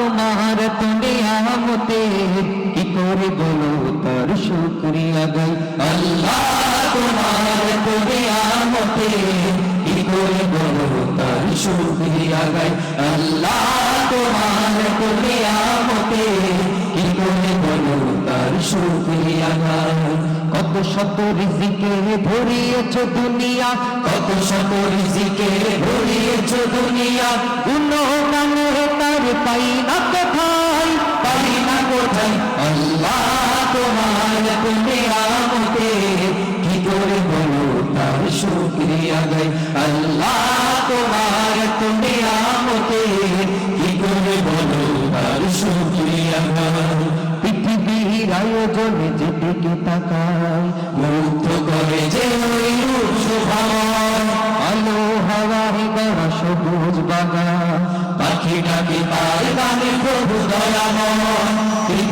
তোমার তুমি কি করে বলো? তার শুক্রিয়া গাই আল্লাহ, তোমার তুমি কি করে বলো? তার শুক্রিয়া গাই আল্লাহ, তোমার তুমি কি করে বলো? তার শুক্রিয়া গাই কত শত রিজিকে ভরিয়েছ দুনিয়া, কত শত রিজিকে ভরিয়েছ দুনিয়া। তোমার তুমি আমতে কি করে বলো তার শুক্রিয়া গাই আল্লাহ তোমার তুমি আমতে কি করে বলো তার শুক্রিয়া গাই পৃথিবীর আয়োজনে যেদিকে তাকায় মুগ্ধ করে যে ওই রূপ শোভাময় আলো হাওয়ায় গড়া সবুজ বাগান পাখি ডাকে গানে প্রভু দয়াময়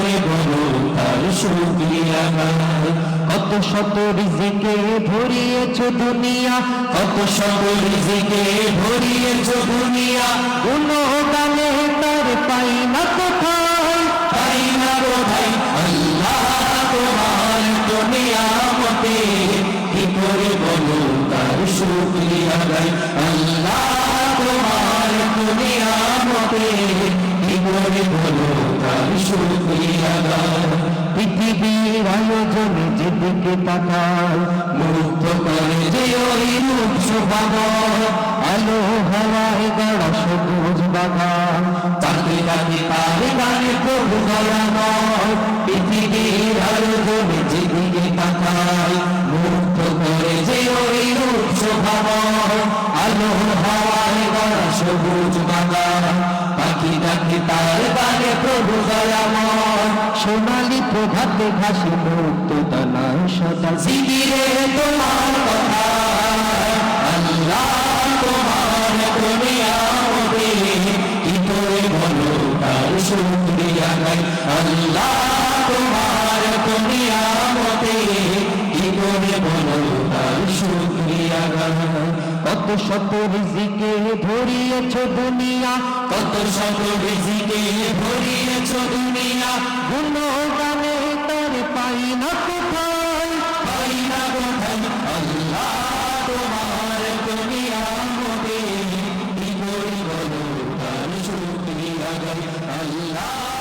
করে বলো, তার শুক্রিয়া কত শত রিজিকে ভরিয়েছ দুনিয়া, কত শত রিজিকে ভরিয়েছ দুনিয়া। কোন গানে তার পাই না কোথায়? পাই না কোথায়? আল্লাহ তোমার দুনিয়া মতে কি করে বলো, তার শুক্রিয়া আল্লাহ তোমার দুনিয়া মতে কি করে বলো তার শুক্রিয়া গাই পৃথিবীর আয়োজনে যেদিকে তাকায় মুগ্ধ করে যে ওই রূপ শোভাব আলো হাওয়ায় গড়া সবুজ বাগান তাকে ডাকে তার গানে প্রভু দয়াময় পৃথিবীর আয়োজনে যেদিকে তাকায় মুগ্ধ করে যে ওই রূপ শোভাব আলো হাওয়ায় গড়া সবুজ বাগান পাখি ডাকে, তার গানে প্রভু দয়াময়। সোনালি প্রভাতে ঘাসে মুক্ত দানায় সদা। জিগিরে তোমার কথা, আল্লাহ শত রিজিকে ভরিয়েছ দুনিয়া কত শত রিজিকে ভরিয়েছ দুনিয়া। গুণ গানে তার পাই না কোথায়, পাই না কোথায়। আল্লাহ তোমার দুনিয়া মতে কি করে বলো, তার শুক্রিয়া আল্লাহ